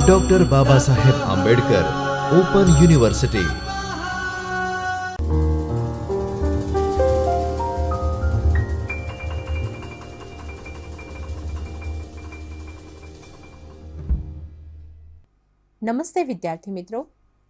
Doctor Baba Saheb Ambedkar open university નમસ્તે વિદ્યાર્થી મિત્રો.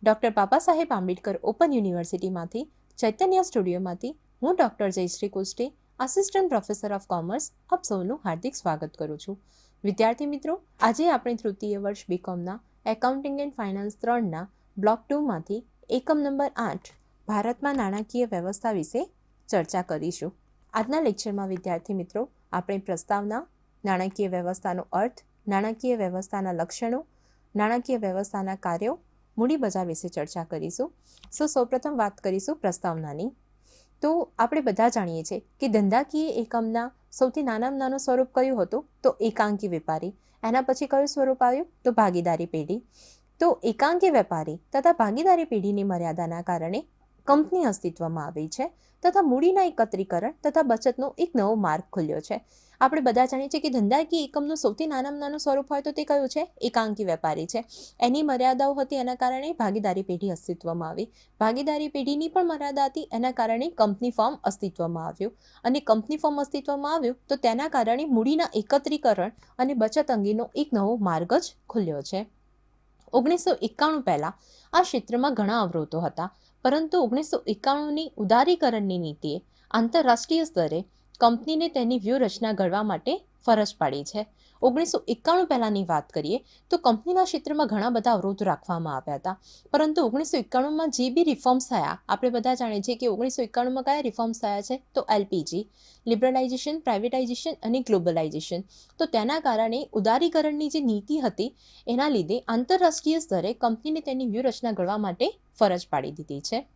ડોક્ટર બાબા સાહેબ આંબેડકર ઓપન યુનિવર્સિટીમાંથી ચૈતન્ય સ્ટુડિયોમાંથી, હું doctor Jayshree Kushti assistant professor of commerce આપ સૌનું હાર્દિક સ્વાગત કરું છું. વિદ્યાર્થી મિત્રો, આજે આપણે તૃતીય વર્ષ બીકોમના એકાઉન્ટિંગ એન્ડ ફાઇનાન્સ ત્રણના બ્લોક ટુમાંથી એકમ નંબર આઠ, ભારતમાં નાણાકીય વ્યવસ્થા વિશે ચર્ચા કરીશું. આજના લેક્ચરમાં વિદ્યાર્થી મિત્રો, આપણે પ્રસ્તાવના, નાણાકીય વ્યવસ્થાનો અર્થ, નાણાકીય વ્યવસ્થાના લક્ષણો, નાણાકીય વ્યવસ્થાના કાર્યો મૂડીબજાર વિશે ચર્ચા કરીશું. સો, સૌપ્રથમ વાત કરીશું પ્રસ્તાવનાની. તો, આપણે બધા જાણીએ છીએ કે ધંધાકીય એકમના સૌથી નાનામાં નાનું સ્વરૂપ કયું હતું? તો એકાંકી વેપારી. એના પછી કયું સ્વરૂપ આવ્યું? તો ભાગીદારી પેઢી. તો એકાંકી વેપારી તથા ભાગીદારી પેઢીની મર્યાદાના કારણે કંપની અસ્તિત્વમાં આવી છે તથા મૂડીના એકત્રીકરણ તથા બચતનો એક નવો માર્ગ ખુલ્યો છે. આપણે બધા જાણીએ છીએ કે ધંધાકીય એકમનું સૌથી નાનામાં નાનું સ્વરૂપ હોય તો તે કયું છે? એકાંકી વેપારી છે. એની મર્યાદાઓ હતી એના કારણે ભાગીદારી પેઢી અસ્તિત્વમાં આવી. ભાગીદારી પેઢીની પણ મર્યાદા હતી એના કારણે કંપની ફોર્મ અસ્તિત્વમાં આવ્યું. અને કંપની ફોર્મ અસ્તિત્વમાં આવ્યું તો તેના કારણે મૂડીના એકત્રીકરણ અને બચત અંગેનો એક નવો માર્ગ જ ખુલ્યો છે. ઓગણીસો એકાણું પહેલાં આ ક્ષેત્રમાં ઘણા અવરોધો હતા. પરંતુ ઓગણીસો એકાણુંની ઉદારીકરણની નીતિએ આંતરરાષ્ટ્રીય સ્તરે કંપનીને તેની વ્યૂહરચના ઘડવા માટે ફરજ પાડી છે. ઓગણીસો એકાણું પહેલાંની વાત કરીએ, તો કંપનીના ક્ષેત્રમાં ઘણા બધા અવરોધ રાખવામાં આવ્યા હતા. પરંતુ ઓગણીસો એકાણુંમાં જે બી રિફોર્મ્સ થયા, આપણે બધા જાણીએ છીએ કે ઓગણીસો એકાણુંમાં કયા રિફોર્મ્સ થયા છે? તો એલપીજી, લિબરલાઇઝેશન, પ્રાઇવેટાઇઝેશન અને ગ્લોબલાઇઝેશન. તો તેના કારણે ઉદારીકરણની જે નીતિ હતી, એના લીધે આંતરરાષ્ટ્રીય સ્તરે કંપનીને તેની વ્યૂહરચના ઘડવા માટે ફરજ પાડી દીધી છે.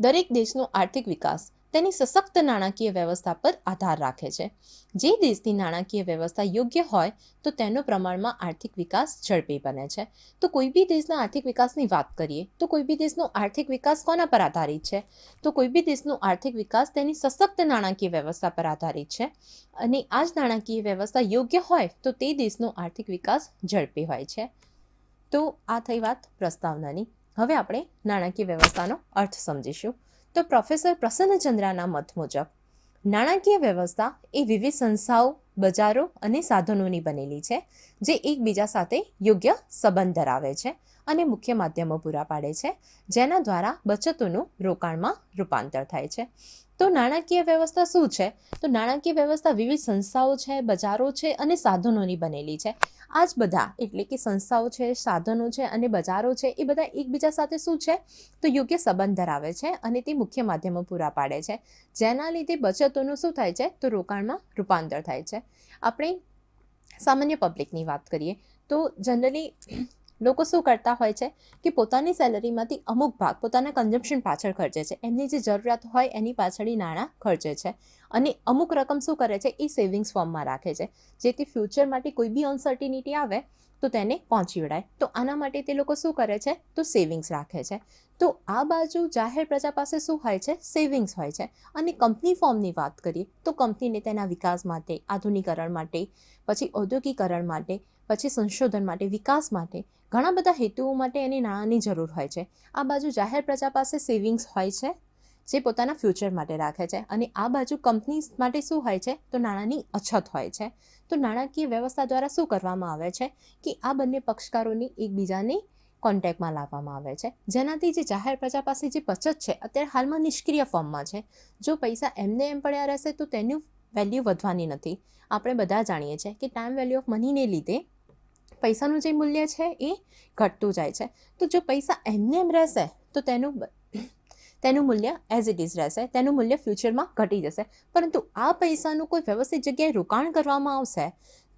દરેક દેશનો આર્થિક વિકાસ તેની સશક્ત નાણાકીય વ્યવસ્થા પર આધાર રાખે છે. જે દેશની નાણાકીય વ્યવસ્થા યોગ્ય હોય, તો તેનો પ્રમાણમાં આર્થિક વિકાસ ઝડપી બને છે. તો કોઈ બી દેશના આર્થિક વિકાસની વાત કરીએ, તો કોઈ બી દેશનો આર્થિક વિકાસ કોના પર આધારિત છે? તો કોઈ બી દેશનો આર્થિક વિકાસ તેની સશક્ત નાણાકીય વ્યવસ્થા પર આધારિત છે. અને આ જ નાણાકીય વ્યવસ્થા યોગ્ય હોય, તો તે દેશનો આર્થિક વિકાસ ઝડપી હોય છે. તો આ થઈ વાત પ્રસ્તાવનાની. હવે આપણે નાણાકીય વ્યવસ્થાનો અર્થ સમજીશું. તો પ્રોફેસર પ્રસન્નચંદ્રાના મત મુજબ, નાણાકીય વ્યવસ્થા એ વિવિધ સંસ્થાઓ, બજારો અને સાધનોની બનેલી છે, જે એકબીજા સાથે યોગ્ય સંબંધ ધરાવે છે અને મુખ્ય માધ્યમો પૂરા પાડે છે, જેના દ્વારા બચતોનું રોકાણમાં રૂપાંતર થાય છે. તો નાણાકીય વ્યવસ્થા શું છે? તો નાણાકીય વ્યવસ્થા વિવિધ સંસ્થાઓ છે, બજારો છે અને સાધનોની બનેલી છે. આ જ બધા એટલે કે સંસ્થાઓ છે, સાધનો છે અને બજારો છે, એ બધા એકબીજા સાથે શું છે? તો યોગ્ય સંબંધ ધરાવે છે અને તે મુખ્ય માધ્યમો પૂરા પાડે છે. જેના લીધે બચતોનું શું થાય છે? તો રોકાણમાં રૂપાંતર થાય છે. આપણે સામાન્ય પબ્લિકની વાત કરીએ તો જનરલી લોકો શું કરતા હોય છે કે પોતાની સેલરીમાંથી અમુક ભાગ પોતાના કન્ઝમ્પશન પાછળ ખર્ચે છે. એમની જે જરૂરિયાત હોય એની પાછળ નાણાં ખર્ચે છે. અને અમુક રકમ શું કરે છે? એ સેવિંગ્સ ફોર્મમાં રાખે છે. જેથી ફ્યુચર માટે કોઈ બી અનસર્ટિનિટી આવે તો તેને પહોંચી વળાય. તો આના માટે તે લોકો શું કરે છે? તો સેવિંગ્સ રાખે છે. તો આ બાજુ જાહેર પ્રજા પાસે શું હોય છે? સેવિંગ્સ હોય છે. અને કંપની ફોર્મની વાત કરીએ, તો કંપનીને તેના વિકાસ માટે, આધુનિકરણ માટે, પછી ઔદ્યોગિકરણ માટે, પછી સંશોધન માટે, વિકાસ માટે ઘણા બધા હેતુઓ માટે એની નાણાંની જરૂર હોય છે. આ બાજુ જાહેર પ્રજા પાસે સેવિંગ્સ હોય છે? જે પોતાના ફ્યુચર માટે રાખે છે. અને આ બાજુ કંપની માટે શું હોય છે? તો નાણાંની અછત હોય છે. તો નાણાકીય વ્યવસ્થા દ્વારા શું કરવામાં આવે છે? કે આ બંને પક્ષકારોની એકબીજાની કોન્ટેક્ટમાં લાવવામાં આવે છે. જેનાથી જે જાહેર પ્રજા પાસે જે બચત છે, અત્યારે હાલમાં નિષ્ક્રિય ફોર્મમાં છે. જો પૈસા એમને એમ પડ્યા રહેશે, તો તેનું વેલ્યુ વધવાની નથી. આપણે બધા જાણીએ છીએ કે ટાઈમ વેલ્યુ ઓફ મનીને લીધે પૈસાનું જે મૂલ્ય છે એ ઘટતું જાય છે. તો જો પૈસા એમને એમ રહેશે, તો તેનું તેનું મૂલ્ય એઝ ઇટ ઇઝ રહેશે. તેનું મૂલ્ય ફ્યુચરમાં ઘટી જશે. પરંતુ આ પૈસાનું કોઈ વ્યવસ્થિત જગ્યાએ રોકાણ કરવામાં આવશે,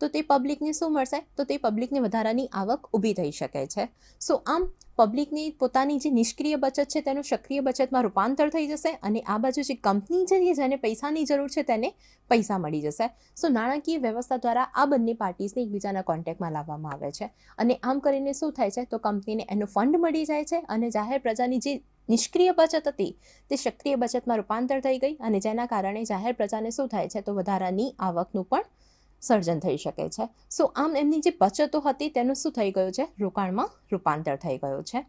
તો તે પબ્લિકને શું મળશે? તો તે પબ્લિકને વધારાની આવક ઊભી થઈ શકે છે. સો આમ પબ્લિકની પોતાની જે નિષ્ક્રિય બચત છે, તેનું સક્રિય બચતમાં રૂપાંતર થઈ જશે અને આ બાજુ જે કંપની છે જેને પૈસાની જરૂર છે, તેને પૈસા મળી જશે. સો નાણાકીય વ્યવસ્થા દ્વારા આ બંને પાર્ટીસને એકબીજાના કોન્ટેક્ટમાં લાવવામાં આવે છે. અને આમ કરીને શું થાય છે? તો કંપનીને એનો ફંડ મળી જાય છે અને જાહેર પ્રજાની જે નિષ્ક્રિય બચત હતી. તે સક્રિય બચતમાં રૂપાંતર થઈ ગઈ અને જેના કારણે જાહેર પ્રજાને શું થાય છે તો વધારાની આવકનું પણ સર્જન થઈ શકે છે. સો, આમ એમની જે બચતો હતી તેનું શું થઈ ગયું છે? રોકાણમાં રૂપાંતર થઈ ગયું છે.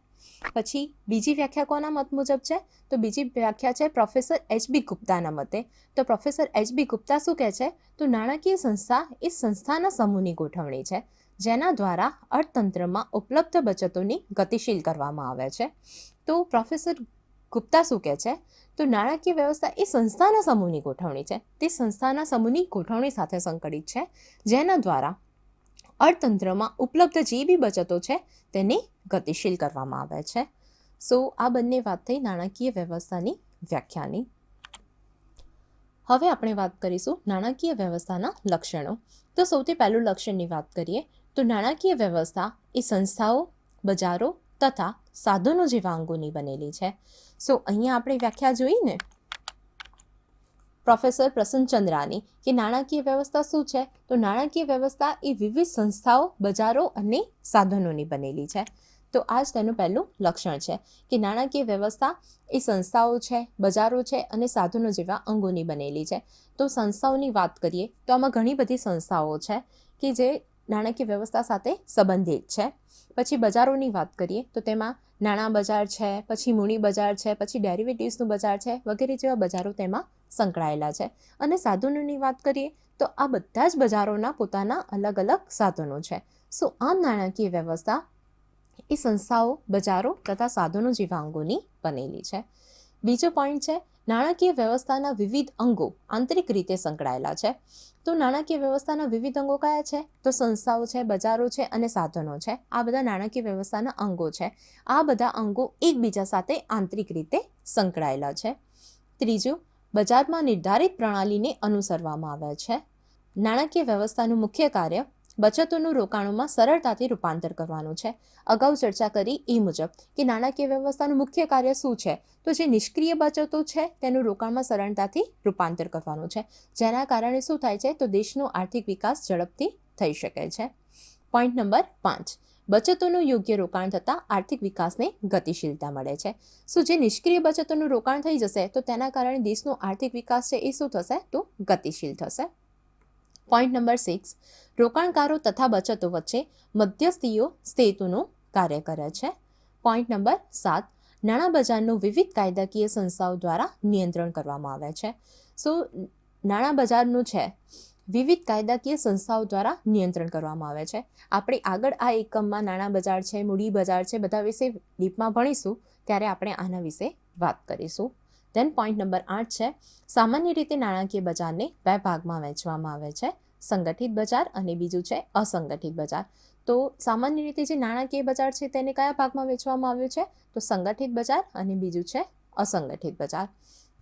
પછી બીજી વ્યાખ્યા કોના મત મુજબ છે? તો બીજી વ્યાખ્યા છે પ્રોફેસર એચ બી ગુપ્તાના મતે. તો પ્રોફેસર એચ બી ગુપ્તા શું કહે છે? તો નાણાકીય સંસ્થા એ સંસ્થાના સમૂહની ગોઠવણી છે. જેના દ્વારા અર્થતંત્રમાં ઉપલબ્ધ બચતોની ગતિશીલ કરવામાં આવે છે. તો પ્રોફેસર ગુપ્તા શું કહે છે? તો નાણાકીય વ્યવસ્થા એ સંસ્થાના સમૂહની ગોઠવણી છે. તે સંસ્થાના સમૂહની ગોઠવણી સાથે સંકળિત છે, જેના દ્વારા અર્થતંત્રમાં ઉપલબ્ધ જે બી બચતો છે તેને ગતિશીલ કરવામાં આવે છે. સો, આ બંને વાત થઈ નાણાકીય વ્યવસ્થાની વ્યાખ્યાની. હવે આપણે વાત કરીશું નાણાકીય વ્યવસ્થાના લક્ષણો. તો સૌથી પહેલું લક્ષણની વાત કરીએ તો નાણાકીય વ્યવસ્થા એ સંસ્થાઓ, બજારો તથા સાધનો જેવા અંગોની બનેલી છે. સો અહીંયા આપણે વ્યાખ્યા જોઈને પ્રોફેસર પ્રસન્ન ચંદ્રાની કે નાણાકીય વ્યવસ્થા શું છે? તો નાણાકીય વ્યવસ્થા એ વિવિધ સંસ્થાઓ, બજારો અને સાધનોની બનેલી છે. તો આ જ તેનું પહેલું લક્ષણ છે કે નાણાકીય વ્યવસ્થા એ સંસ્થાઓ છે, બજારો છે અને સાધનો જેવા અંગોની બનેલી છે. તો સંસ્થાઓની વાત કરીએ તો આમાં ઘણી બધી સંસ્થાઓ છે કે જે નાણાકીય વ્યવસ્થા સાથે સંબંધિત છે. પછી બજારોની વાત કરીએ તો તેમાં નાણાં બજાર છે, પછી મૂડી બજાર છે, પછી ડેરિવેટિવ્સનું બજાર છે વગેરે જેવા બજારો તેમાં સંકળાયેલા છે. અને સાધનોની વાત કરીએ તો આ બધા જ બજારોના પોતાના અલગ અલગ સાધનો છે. સો આમ નાણાકીય વ્યવસ્થા એ સંસ્થાઓ, બજારો તથા સાધનો જેવા અંગોની બનેલી છે. બીજો પોઈન્ટ છે નાણાકીય વ્યવસ્થાના વિવિધ અંગો આંતરિક રીતે સંકળાયેલા છે. તો નાણાકીય વ્યવસ્થાના વિવિધ અંગો કયા છે? તો સંસ્થાઓ છે, બજારો છે અને સાધનો છે. આ બધા નાણાકીય વ્યવસ્થાના અંગો છે. આ બધા અંગો એકબીજા સાથે આંતરિક રીતે સંકળાયેલા છે. ત્રીજું, બજારમાં નિર્ધારિત પ્રણાલીને અનુસરવામાં આવે છે. નાણાકીય વ્યવસ્થાનું મુખ્ય કાર્ય બચતોનું રોકાણોમાં સરળતાથી રૂપાંતર કરવાનું છે. અગાઉ ચર્ચા કરી એ મુજબ કે નાણાકીય વ્યવસ્થાનું મુખ્ય કાર્ય શું છે? તો જે નિષ્ક્રિય બચતો છે તેનું રોકાણમાં સરળતાથી રૂપાંતર કરવાનું છે. જેના કારણે શું થાય છે? તો દેશનો આર્થિક વિકાસ ઝડપથી થઈ શકે છે. પોઈન્ટ નંબર પાંચ. બચતોનું યોગ્ય રોકાણ થતાં આર્થિક વિકાસને ગતિશીલતા મળે છે. શું જે નિષ્ક્રિય બચતોનું રોકાણ થઈ જશે, તો તેના કારણે દેશનો આર્થિક વિકાસ છે એ શું થશે? તો ગતિશીલ થશે. પોઈન્ટ નંબર સિક્સ રોકાણકારો તથા બચતો વચ્ચે મધ્યસ્થીઓ સેતુનું કાર્ય કરે છે. પોઈન્ટ નંબર સાત, નાણાં બજારનું વિવિધ કાયદાકીય સંસ્થાઓ દ્વારા નિયંત્રણ કરવામાં આવે છે. સો નાણાં બજારનું છે, વિવિધ કાયદાકીય સંસ્થાઓ દ્વારા નિયંત્રણ કરવામાં આવે છે. આપણે આગળ આ એકમમાં નાણાં બજાર છે, મૂડી બજાર છે, બધા વિશે ડીપમાં ભણીશું, ત્યારે આપણે આના વિશે વાત કરીશું. દેન પોઈન્ટ નંબર આઠ છે, સામાન્ય રીતે નાણાકીય બજારને બે ભાગમાં વહેંચવામાં આવે છે, સંગઠિત બજાર અને બીજું છે અસંગઠિત બજાર. તો સામાન્ય રીતે જે નાણાકીય બજાર છે તેને કયા ભાગમાં વેચવામાં આવ્યું છે? તો સંગઠિત બજાર અને બીજું છે અસંગઠિત બજાર.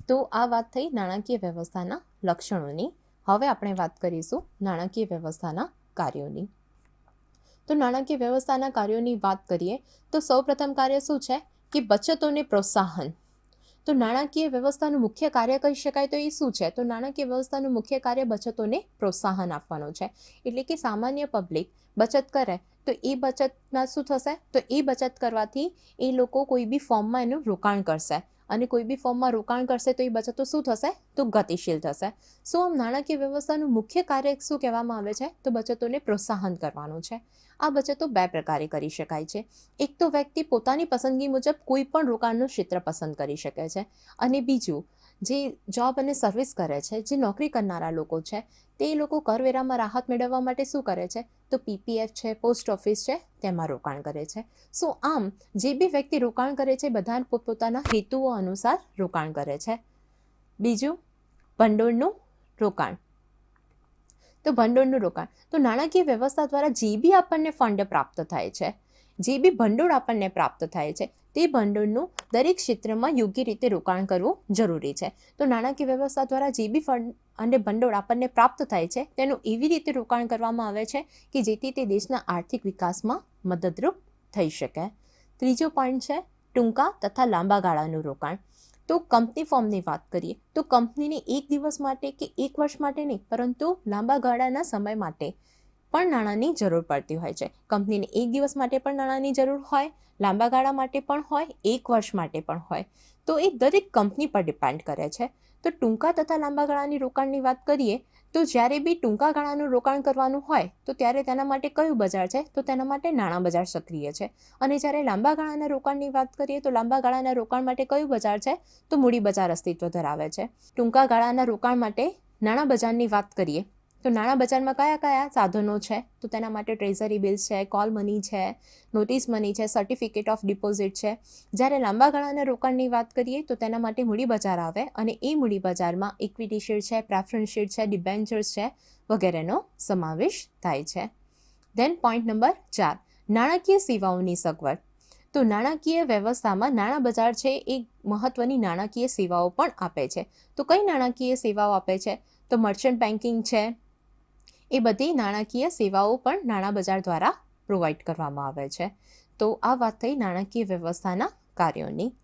તો આ વાત થઈ નાણાકીય વ્યવસ્થાના લક્ષણોની. હવે આપણે વાત કરીશું નાણાકીય વ્યવસ્થાના કાર્યોની. તો નાણાકીય વ્યવસ્થાના કાર્યોની વાત કરીએ તો સૌપ્રથમ કાર્ય શું છે? કે બચતોને પ્રોત્સાહન. તો નાણાકીય વ્યવસ્થાનું મુખ્ય કાર્ય કહી શકાય તો એ શું છે? તો નાણાકીય વ્યવસ્થાનું મુખ્ય કાર્ય બચતોને પ્રોત્સાહન આપવાનું છે. એટલે કે સામાન્ય પબ્લિક બચત કરે તો એ બચતમાં શું થશે? તો એ બચત કરવાથી એ લોકો કોઈ બી ફોર્મમાં એનું રોકાણ કરશે. અને કોઈ બી ફોર્મમાં રોકાણ કરશે તો એ બચતો શું થશે? તો ગતિશીલ થશે. સો આમ નાણાકીય વ્યવસ્થાનું મુખ્ય કાર્ય શું કહેવામાં આવે છે? તો બચતોને પ્રોત્સાહન કરવાનું છે. આ બચતો બે પ્રકારે કરી શકાય છે. એક તો વ્યક્તિ પોતાની પસંદગી મુજબ કોઈ પણ રોકાણનું ક્ષેત્ર પસંદ કરી શકે છે. અને બીજું જે જોબ અને સર્વિસ કરે છે, જે નોકરી કરનારા લોકો છે, તે લોકો કરવેરામાં રાહત મેળવવા માટે શું કરે છે? તો પીપીએફ છે પોસ્ટ ઓફિસ છે, તેમાં રોકાણ કરે છે. સો આમ જે બી વ્યક્તિ રોકાણ કરે છે બધા પોતપોતાના હેતુઓ અનુસાર રોકાણ કરે છે. બીજું, ભંડોળનું રોકાણ. તો ભંડોળનું રોકાણ. તો નાણાકીય વ્યવસ્થા દ્વારા જે બી આપણને ફંડ પ્રાપ્ત થાય છે, જે બી ભંડોળ આપણને પ્રાપ્ત થાય છે તે ભંડોળનું દરેક ક્ષેત્રમાં યોગ્ય રીતે રોકાણ કરવું જરૂરી છે. તો નાણાકીય વ્યવસ્થા દ્વારા જે બી ફંડ અને ભંડોળ આપણને પ્રાપ્ત થાય છે, તેનું એવી રીતે રોકાણ કરવામાં આવે છે કે જેથી તે દેશના આર્થિક વિકાસમાં મદદરૂપ થઈ શકે. ત્રીજો પોઈન્ટ છે, ટૂંકા તથા લાંબા ગાળાનું રોકાણ. તો કંપની ફોર્મની વાત કરીએ, તો કંપનીને એક દિવસ માટે કે એક વર્ષ માટે નહીં, પરંતુ લાંબા ગાળાના સમય માટે પણ નાણાંની જરૂર પડતી હોય છે. કંપનીને એક દિવસ માટે પણ નાણાંની જરૂર હોય, લાંબા ગાળા માટે પણ હોય, એક વર્ષ માટે પણ હોય. તો એ દરેક કંપની પર ડિપેન્ડ કરે છે. તો ટૂંકા તથા લાંબા ગાળાની રોકાણની વાત કરીએ, તો જ્યારે બી ટૂંકા ગાળાનું રોકાણ કરવાનું હોય, તો ત્યારે તેના માટે કયું બજાર છે? તો તેના માટે નાણાં બજાર સક્રિય છે. અને જ્યારે લાંબા ગાળાના રોકાણની વાત કરીએ, તો લાંબા ગાળાના રોકાણ માટે કયું બજાર છે? તો મૂડી બજાર અસ્તિત્વ ધરાવે છે. ટૂંકા ગાળાના રોકાણ માટે નાણાં બજારની વાત કરીએ તો નાણાં બજારમાં કયા કયા સાધનો છે? તો તેના માટે ટ્રેઝરી બિલ્સ છે, કોલ મની છે, નોટિસ મની છે, સર્ટિફિકેટ ઓફ ડિપોઝિટ છે. જ્યારે લાંબા ગાળાના રોકાણની વાત કરીએ તો તેના માટે મૂડી બજાર આવે અને એ મૂડી બજારમાં ઇક્વિટી શેર છે પ્રેફરન્સ શેર છે ડિબેન્ચર્સ છે વગેરેનો સમાવેશ થાય છે. દેન પોઈન્ટ નંબર ચાર, નાણાકીય સેવાઓની સગવડ. તો નાણાકીય વ્યવસ્થામાં નાણાં બજાર છે એ મહત્ત્વની નાણાકીય સેવાઓ પણ આપે છે. તો કઈ નાણાકીય સેવાઓ આપે છે? તો મર્ચન્ટ બેન્કિંગ છે એ બધી નાણાકીય સેવાઓ પણ નાણાં બજાર દ્વારા પ્રોવાઈડ કરવામાં આવે છે. તો આ વાત થઈ નાણાકીય વ્યવસ્થાના કાર્યોની.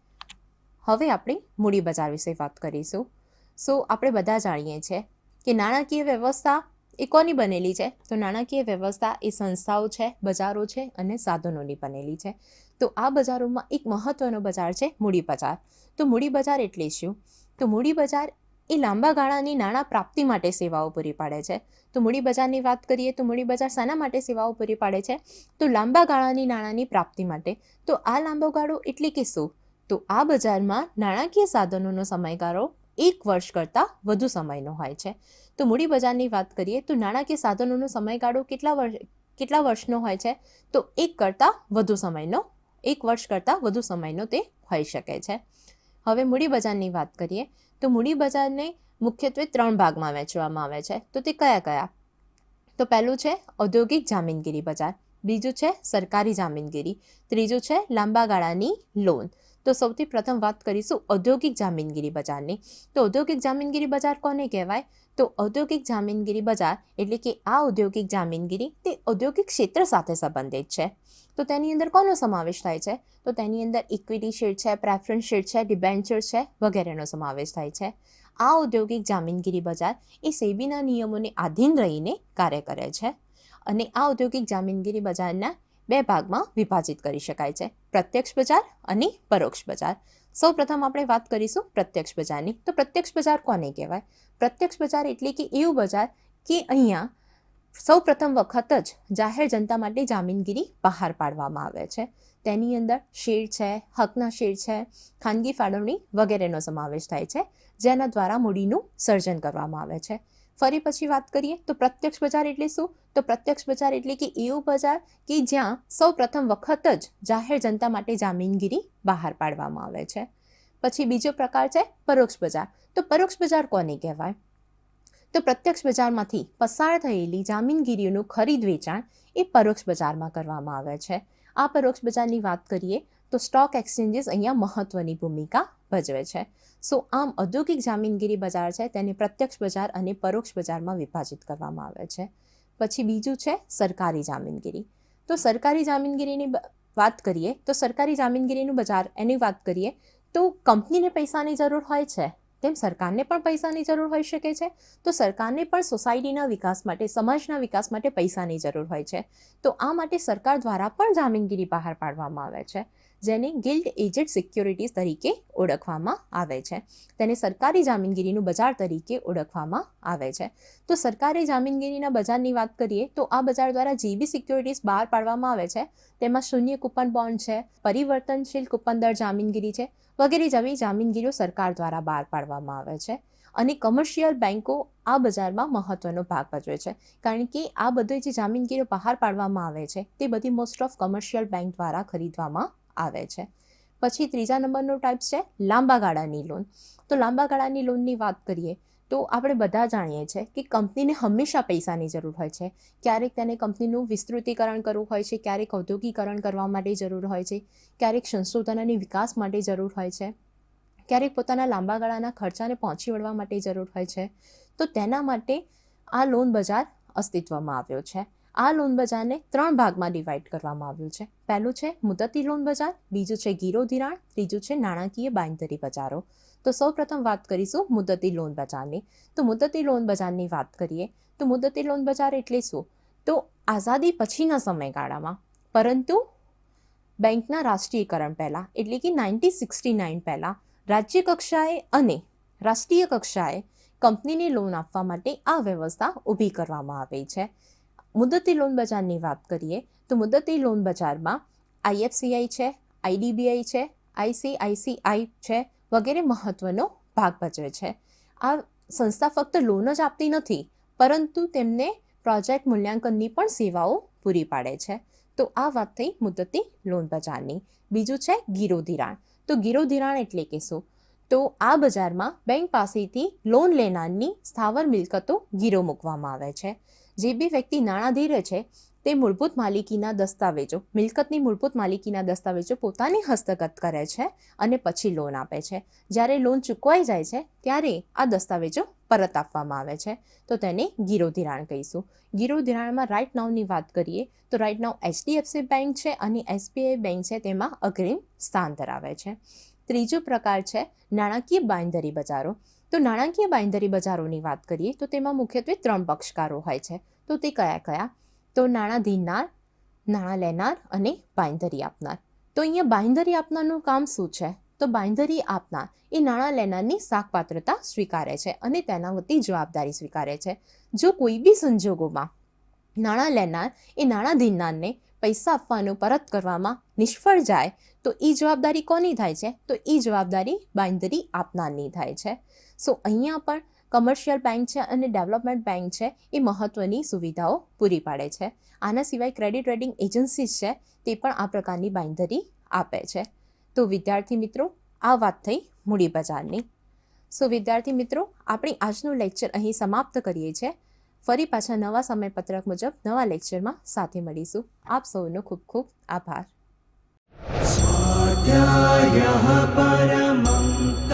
હવે આપણે મૂડી બજાર વિશે વાત કરીશું. સો, આપણે બધા જાણીએ છીએ કે નાણાકીય વ્યવસ્થા એ કોની બનેલી છે? તો નાણાકીય વ્યવસ્થા એ સંસ્થાઓ છે, બજારો છે અને સાધનોની બનેલી છે. તો આ બજારોમાં એક મહત્ત્વનો બજાર છે મૂડી બજાર. તો મૂડી બજાર એટલે શું? તો મૂડી બજાર એ લાંબા ગાળાની નાણાં પ્રાપ્તિ માટે સેવાઓ પૂરી પાડે છે. તો મૂડી બજારની વાત કરીએ તો મૂડી બજાર શાના માટે સેવાઓ પૂરી પાડે છે? તો લાંબા ગાળાની નાણાંની પ્રાપ્તિ માટે. તો આ લાંબો ગાળો એટલે કે શું? તો આ બજારમાં નાણાકીય સાધનોનો સમયગાળો એક વર્ષ કરતાં વધુ સમયનો હોય છે. તો મૂડી બજારની વાત કરીએ તો નાણાકીય સાધનોનો સમયગાળો કેટલા વર્ષ કેટલા વર્ષનો હોય છે? તો એક કરતાં વધુ સમયનો, એક વર્ષ કરતાં વધુ સમયનો તે હોઈ શકે છે. હવે મૂડી બજારની વાત કરીએ તો મૂડી બજારને મુખ્યત્વે ત્રણ ભાગમાં વહેંચવામાં આવે છે. તો તે કયા કયા? તો પહેલું છે ઔદ્યોગિક જામીનગીરી બજાર. બીજું છે સરકારી જામીનગીરી. ત્રીજું છે લાંબા ગાળાની લોન. તો સૌથી પ્રથમ વાત કરીશું ઔદ્યોગિક જામીનગીરી બજારની. તો ઔદ્યોગિક જામીનગીરી બજાર કોને કહેવાય? તો ઔદ્યોગિક જામીનગીરી બજાર એટલે કે આ ઔદ્યોગિક જામીનગીરી તે ઔદ્યોગિક ક્ષેત્ર સાથે સંબંધિત છે. તો તેની અંદર કોનો સમાવેશ થાય છે? તો તેની અંદર ઇક્વિટી શેર છે પ્રેફરન્સ શેર છે ડિબેન્ચર છે વગેરેનો સમાવેશ થાય છે. આ ઔદ્યોગિક જામીનગીરી બજાર એ સેબીના નિયમોને આધીન રહીને કાર્ય કરે છે. અને આ ઔદ્યોગિક જામીનગીરી બજારના બે ભાગમાં વિભાજિત કરી શકાય છે. પ્રત્યક્ષ બજાર અને પરોક્ષ બજાર. સૌ પ્રથમ આપણે વાત કરીશું પ્રત્યક્ષ બજારની. તો પ્રત્યક્ષ બજાર કોને કહેવાય? પ્રત્યક્ષ બજાર એટલે કે એવું બજાર કે અહીંયા સૌ પ્રથમ વખત જ જાહેર જનતા માટે જામીનગીરી બહાર પાડવામાં આવે છે. તેની અંદર શેર છે, હકના શેર છે, ખાનગી ફાળવણી વગેરેનો સમાવેશ થાય છે, જેના દ્વારા મૂડીનું સર્જન કરવામાં આવે છે. ફરી પછી વાત કરીએ તો પ્રત્યક્ષ બજાર એટલે શું? તો પ્રત્યક્ષ બજાર એટલે કે એવું બજાર કે જ્યાં સૌ પ્રથમ વખત જ જાહેર જનતા માટે જામીનગીરી બહાર પાડવામાં આવે છે. પછી બીજો પ્રકાર છે પરોક્ષ બજાર. તો પરોક્ષ બજાર કોને કહેવાય? તો પ્રત્યક્ષ બજારમાંથી પસાર થયેલી જામીનગીરીઓનું ખરીદ વેચાણ એ પરોક્ષ બજારમાં કરવામાં આવે છે. આ પરોક્ષ બજારની વાત કરીએ તો સ્ટોક એક્સચેન્જીસ અહીંયા મહત્વની ભૂમિકા ભજવે છે. સો આમ ઔદ્યોગિક જામીનગીરી બજાર છે તેને પ્રત્યક્ષ બજાર અને પરોક્ષ બજારમાં વિભાજિત કરવામાં આવે છે. પછી બીજું છે સરકારી જામીનગીરી. તો સરકારી જામીનગીરીની વાત કરીએ તો સરકારી જામીનગીરીનું બજાર એની વાત કરીએ તો કંપનીને પૈસાની જરૂર હોય છે. તેમ સરકારને પણ પૈસાની જરૂર હોઈ શકે છે. તો સરકારને પણ સોસાયટીના વિકાસ માટે, સમાજના વિકાસ માટે પૈસાની જરૂર હોય છે. તો આ માટે સરકાર દ્વારા પણ જામીનગીરી બહાર પાડવામાં આવે છે. જેને ગિલ્ડ એજેડ સિક્યોરિટીઝ તરીકે ઓળખવામાં આવે છે. તેને સરકારી જામીનગીરીનું બજાર તરીકે ઓળખવામાં આવે છે. તો સરકારી જામીનગીરીના બજારની વાત કરીએ, તો આ બજાર દ્વારા જે બી સિક્યોરિટીઝ બહાર પાડવામાં આવે છે, તેમાં શૂન્ય કૂપન બોન્ડ છે, પરિવર્તનશીલ કૂપન દર જામીનગીરી છે, વગેરે જેવી જામીનગીરીઓ સરકાર દ્વારા બહાર પાડવામાં આવે છે. અને કમર્શિયલ બેન્કો આ બજારમાં મહત્વનો ભાગ ભજવે છે. કારણ કે આ બધી જે જામીનગીરીઓ બહાર પાડવામાં આવે છે, તે બધી મોસ્ટ ઓફ કમર્શિયલ બેંક દ્વારા ખરીદવામાં આવે છે. પછી ત્રીજા નંબરનો ટાઈપ છે લાંબા ગાળાની લોન તો લાંબા ગાળાની લોનની વાત કરીએ, તો આપણે બધા જાણીએ છીએ કે કંપનીને હંમેશા પૈસાની જરૂર હોય છે. ક્યારેક તેને કંપનીનું વિસ્તૃતિકરણ કરવું હોય છે, ક્યારેક ઔદ્યોગિકરણ કરવા માટે જરૂર હોય છે, ક્યારેક સંશોધન અને વિકાસ માટે જરૂર હોય છે, ક્યારેક પોતાના લાંબા ગાળાના ખર્ચાને પહોંચી વળવા માટે જરૂર હોય છે. તો તેના માટે આ લોન બજાર અસ્તિત્વમાં આવ્યો છે. આ લોન બજારને ત્રણ ભાગમાં ડિવાઈડ કરવામાં આવ્યું છે. પહેલું છે મુદતી લોન બજાર, બીજું છે ગીરો ધિરાણ, ત્રીજું છે નાણાકીય બાંયધરી બજારો. તો સૌ પ્રથમ વાત કરીશું મુદતી લોન બજારની. તો મુદતી લોન બજારની વાત કરીએ, તો મુદતી લોન બજાર એટલે શું? તો આઝાદી પછીના સમયગાળામાં, પરંતુ બેંકના રાષ્ટ્રીયકરણ પહેલાં, એટલે કે નાઇન્ટીન સિક્સટી નાઇન પહેલાં, રાજ્ય કક્ષાએ અને રાષ્ટ્રીય કક્ષાએ કંપનીને લોન આપવા માટે આ વ્યવસ્થા ઊભી કરવામાં આવી છે. મુદતી લોન બજારની વાત કરીએ, તો મુદતી લોન બજારમાં આઈએફસીઆઈ છે આઈડીબીઆઈ છે આઈસીઆઈસીઆઈ છે વગેરે મહત્વનો ભાગ ભજવે છે. આ સંસ્થા ફક્ત લોન જ આપતી નથી, પરંતુ તેમને પ્રોજેક્ટ મૂલ્યાંકનની પણ સેવાઓ પૂરી પાડે છે. તો આ વાત થઈ મુદતી લોન બજારની. બીજું છે ગીરો ધિરાણ. તો ગીરો ધિરાણ એટલે કે શું? તો આ બજારમાં બેંક પાસેથી લોન લેનારની સ્થાવર મિલકતો ગીરો મૂકવામાં આવે છે. જે બી વ્યક્તિ નાણાં છે, તે મૂળભૂત માલિકીના દસ્તાવેજો, મિલકતની મૂળભૂત માલિકીના દસ્તાવેજો પોતાની હસ્તગત કરે છે અને પછી લોન આપે છે. જ્યારે લોન ચૂકવાઈ જાય છે, ત્યારે આ દસ્તાવેજો પરત આપવામાં આવે છે. તો તેને ગીરો ધિરાણ કહીશું. ગીરો ધિરાણમાં રાઇટ નાવની વાત કરીએ, તો રાઇટ નાવ એચડીએફસી બેંક છે અને એસબીઆઈ બેંક છે, તેમાં અગ્રિમ સ્થાન ધરાવે છે. ત્રીજો પ્રકાર છે, નાણાકીય બાંયધરી બજારો. તો નાણાકીય બાંયધરી બજારોની વાત કરીએ, તો તેમાં મુખ્યત્વે ત્રણ પક્ષકારો હોય છે. તો તે કયા કયા? તો નાણાં ધીરનાર નાણાં લેનાર અને બાંયધરી આપનાર. તો અહીંયા બાંયધરી આપનારનું કામ શું છે? તો બાંયધરી આપનાર એ નાણાં લેનારની શાકપાત્રતા સ્વીકારે છે અને તેના વતી જવાબદારી સ્વીકારે છે. જો કોઈ બી સંજોગોમાં નાણાં લેનાર એ નાણાં ધીરનારને પૈસા આપવાનું પરત કરવામાં નિષ્ફળ જાય, તો એ જવાબદારી કોની થાય છે? તો એ જવાબદારી બાંયધરી આપનારની થાય છે. સો અહીંયા પણ કમર્શિયલ બેંક છે અને ડેવલપમેન્ટ બેંક છે, એ મહત્ત્વની સુવિધાઓ પૂરી પાડે છે. આના સિવાય ક્રેડિટ રેટિંગ એજન્સીસ છે, તે પણ આ પ્રકારની બાંયધરી આપે છે. તો વિદ્યાર્થી મિત્રો, આ વાત થઈ મૂડી બજારની. સો વિદ્યાર્થી મિત્રો, આપણે આજનું લેક્ચર અહીં સમાપ્ત કરીએ છીએ. ફરી પાછા નવા સમયપત્રક મુજબ નવા લેક્ચરમાં સાથે મળીશું. આપ સૌનો ખૂબ ખૂબ આભાર. પરમમ